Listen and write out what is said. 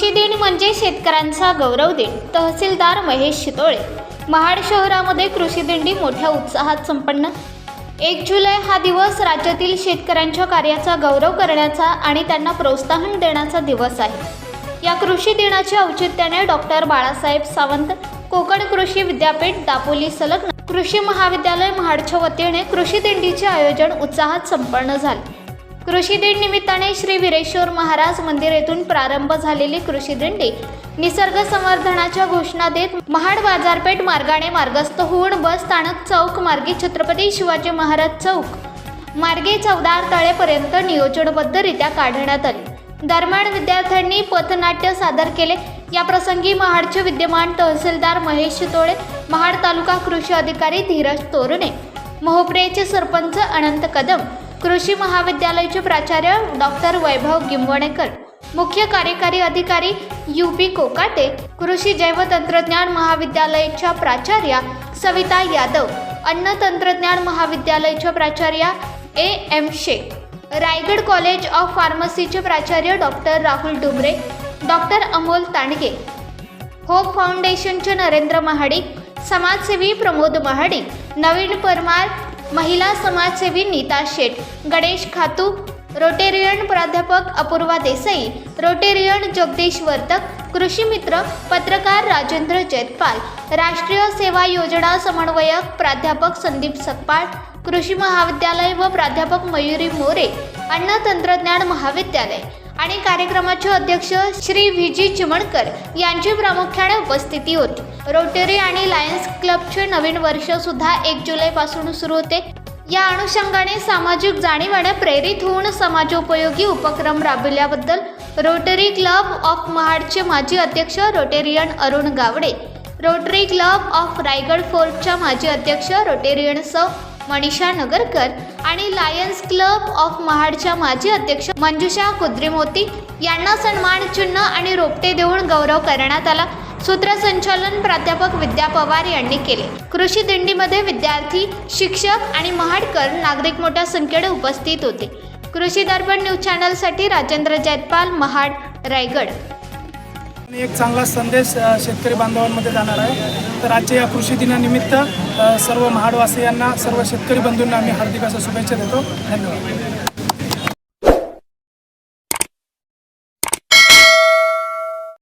कृषी दिन म्हणजे शेतकऱ्यांचा गौरव दिन. तहसीलदार महेश शितोळे. महाड शहरामध्ये कृषी दिंडी मोठ्या उत्साहात संपन्न. एक जुलै हा दिवस राज्यातील शेतकऱ्यांच्या कार्याचा गौरव करण्याचा आणि त्यांना प्रोत्साहन देण्याचा दिवस आहे. या कृषी दिनाच्या औचित्याने डॉक्टर बाळासाहेब सावंत कोकण कृषी विद्यापीठ दापोली संलग्न कृषी महाविद्यालय महाडच्या वतीने कृषी दिंडीचे आयोजन उत्साहात संपन्न झाले. कृषी दिन निमित्ताने श्री वीरेश्वर महाराज मंदिर येथून प्रारंभ झालेली कृषी दिंडी निसर्ग संवर्धनाच्या घोषणा देत महाड बाजारपेठ मार्गाने मार्गस्थ होऊन बस स्थानक चौक मार्गे छत्रपती शिवाजी महाराज चौक मार्गे चौदार तळेपर्यंत नियोजनबद्धरित्या काढण्यात आली. दरम्यान विद्यार्थ्यांनी पथनाट्य सादर केले. या प्रसंगी महाडचे विद्यमान तहसीलदार महेश तोळे महाड तालुका कृषी अधिकारी धीरज तोरणे मोहप्रेचे सरपंच अनंत कदम कृषी महाविद्यालयाचे प्राचार्य डॉक्टर वैभव गिंवणेकर मुख्य कार्यकारी अधिकारी यू पी कोकाटे कृषी जैवतंत्रज्ञान महाविद्यालयाच्या प्राचार्या सविता यादव अन्न तंत्रज्ञान महाविद्यालयाच्या प्राचार्या A M Shaikh Raigad college of फार्मसीचे प्राचार्य doctor Rahul Dumre doctor Amol Tandge hope फाउंडेशनचे नरेंद्र महाडिक समाजसेवी प्रमोद महाडिक नवीन परमार महिला समाजसेवी नीता शेठ गणेश खातू रोटेरियन प्राध्यापक अपूर्वा देसाई रोटेरियन जगदीश वर्तक कृषी मित्र पत्रकार राजेंद्र जैतपाल राष्ट्रीय सेवा योजना समन्वयक प्राध्यापक संदीप सकपाळ कृषी महाविद्यालय व प्राध्यापक मयुरी मोरे अन्न तंत्रज्ञान महाविद्यालय. आणि कार्यक्रमाचे अध्यक्ष श्री व्ही जी चिमणकर यांची प्रामुख्याने उपस्थिती होती. रोटरी आणि लायन्स क्लबचे नवीन वर्ष सुद्धा एक जुलैपासून सुरू होते. या अनुषंगाने सामाजिक जाणीवाने प्रेरित होऊन समाजोपयोगी उपक्रम राबविल्याबद्दल रोटरी क्लब ऑफ महाडचे माजी अध्यक्ष Rotarian Arun Gawade Rotary club of Raigad फोर्टच्या माजी अध्यक्ष रोटेरियन सौ मनीषा नगरकर आणि लायन्स क्लब ऑफ महाडच्या माजी अध्यक्ष मंजुषा कुद्रेमोती यांना सन्मान चिन्ह आणि रोपटे देऊन गौरव करण्यात आला. सूत्रसंचालन प्राध्यापक विद्या पवार यांनी केले. कृषी दिंडीमध्ये विद्यार्थी शिक्षक आणि महाडकर नागरिक मोठ्या संख्येने उपस्थित होते. कृषी दर्पण न्यूज चॅनलसाठी राजेंद्र जयपाल महाड रायगड. आणि एक चांगला संदेश शेतकरी बांधवांमध्ये जाणार आहे. तर आजच्या या कृषी दिनानिमित्त सर्व महाडवासियांना सर्व शेतकरी बंधूंना आम्ही हार्दिक असं शुभेच्छा देतो. धन्यवाद.